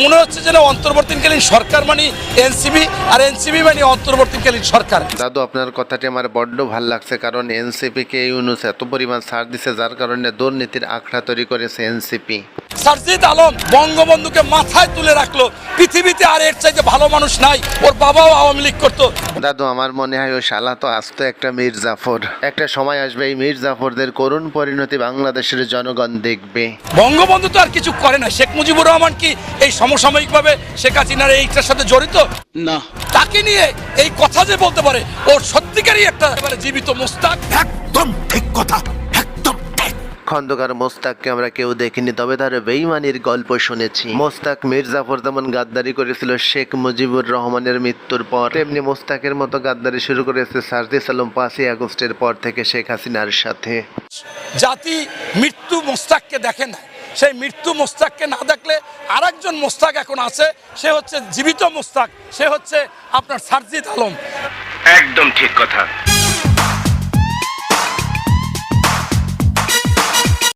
মনে হচ্ছে যেন অন্তর্বর্তীকালীন সরকার মানে এনসিবি আর এনসিবি মানে অন্তর্বর্তীকালীন সরকার। দাদু, আপনার কথাটি আমার বড্ড ভালো লাগছে কারণ এনসিপিকে ইউনুস এত পরিমাণ ছাড় দিছে, যার কারণে দুর্নীতির আখড়া তৈরি করেছে এনসিপি। সারজিদ আলম বঙ্গবন্ধুকে মাথায় তুলে রাখল। পৃথিবীতে আর এর চাইতে ভালো মানুষ নাই। ওর বাবাও আওয়ামী লীগ করতো। দাদু আমার মনে হয় ওই শালা তো আসতো একটা মীর জাফর। একটা সময় আসবে এই মীর জাফরদের করুণ পরিণতি বাংলাদেশের জনগণ দেখবে। বঙ্গবন্ধু তো আর কিছু করে না। শেখ মুজিবুর রহমান কি এই সমসাময়িকভাবে শেখ হাসিনার এইটার সাথে জড়িত? না। তাকে নিয়ে এই কথা যে বলতে পারে ওর সত্যিকারই একটা একেবারে জীবিত মুস্তাক। একদম ঠিক কথা। খন্দকার মোস্তাককে আমরা কেউ দেখিনি তবে তার বেইমানির গল্প শুনেছি। মোস্তাক মীর জাফর যেমন গাদ্দারি করেছিল শেখ মুজিবুর রহমানের মৃত্যুর পর তেমনি মোস্তাকের মতো গাদ্দারি শুরু করেছে সার্জিস আলম পাঁচই আগস্টের পর থেকে শেখ হাসিনার সাথে। জাতি মৃত্যু মোস্তাককে দেখে না সেই মৃত্যু মোস্তাককে না দেখলে আরেকজন মোস্তাক এখন আছে সে হচ্ছে জীবিত মোস্তাক সে হচ্ছে আপনার সারজিদ আলম। একদম ঠিক কথা।